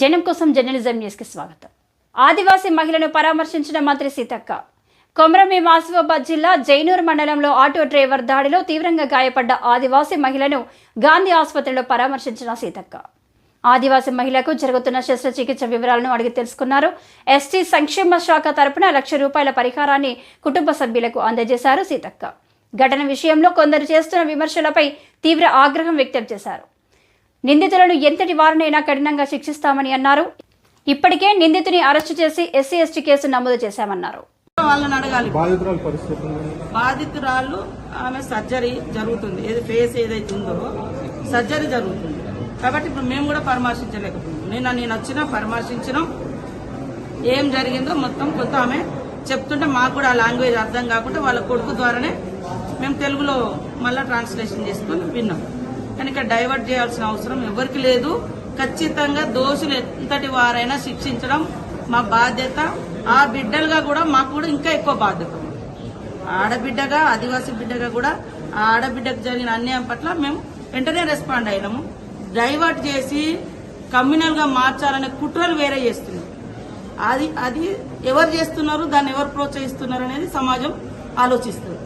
జనం కోసం జర్నలిజం న్యూస్కి స్వాగతం. ఆదివాసీ మహిళను పరామర్శించిన మంత్రి సీతక్క కొమరమేం ఆసిఫాబాద్ జిల్లా జైనూర్ మండలంలో ఆటో డ్రైవర్ దాడిలో తీవ్రంగా గాయపడ్డ ఆదివాసీ మహిళను గాంధీ ఆసుపత్రిలో పరామర్శించిన సీతక్క. ఆదివాసీ మహిళకు జరుగుతున్న శస్త్రచికిత్స వివరాలను అడిగి తెలుసుకున్నారు. ఎస్టీ సంక్షేమ శాఖ తరపున లక్ష రూపాయల పరిహారాన్ని కుటుంబ సభ్యులకు అందజేశారు సీతక్క. ఘటన విషయంలో కొందరు చేస్తున్న విమర్శలపై తీవ్ర ఆగ్రహం వ్యక్తం చేశారు. నిందితులను ఎంతటి వారినైనా కఠినంగా శిక్షిస్తామని అన్నారు. ఇప్పటికే నిందితుని అరెస్టు చేసి ఎస్సీ ఎస్టీ కేసు నమోదు చేశామన్నారు. వాళ్ళని అడగాలి. బాధితురాలు ఆమె సర్జరీ జరుగుతుంది. ఏది ఫేస్ ఏదైతే ఉందో సర్జరీ జరుగుతుంది. కాబట్టి ఇప్పుడు మేము కూడా పరామర్శించలేకపోతున్నాం. నిన్న నేను వచ్చిన పరామర్శించడం ఏం జరిగిందో మొత్తం కొంత ఆమె చెప్తుంటే మాకు కూడా ఆ లాంగ్వేజ్ అర్థం కాకుండా వాళ్ళ కొడుకు ద్వారానే మేము తెలుగులో మళ్ళీ ట్రాన్స్లేషన్ చేసుకొని విన్నాం. కనుక డైవర్ట్ చేయాల్సిన అవసరం ఎవరికి లేదు. ఖచ్చితంగా దోషులు ఎంతటి వారైనా శిక్షించడం మా బాధ్యత. ఆ బిడ్డలుగా కూడా మాకు కూడా ఇంకా ఎక్కువ బాధ్యత. ఆడబిడ్డగా ఆదివాసీ బిడ్డగా కూడా ఆ ఆడబిడ్డకు జరిగిన అన్యాయం పట్ల మేము వెంటనే రెస్పాండ్ అయినాము. డైవర్ట్ చేసి కమ్యూనల్గా మార్చాలనే కుట్రలు వేరే చేస్తున్నారు. అది అది ఎవరు చేస్తున్నారు దాన్ని ఎవరు ప్రోత్సహిస్తున్నారు అనేది సమాజం ఆలోచిస్తుంది.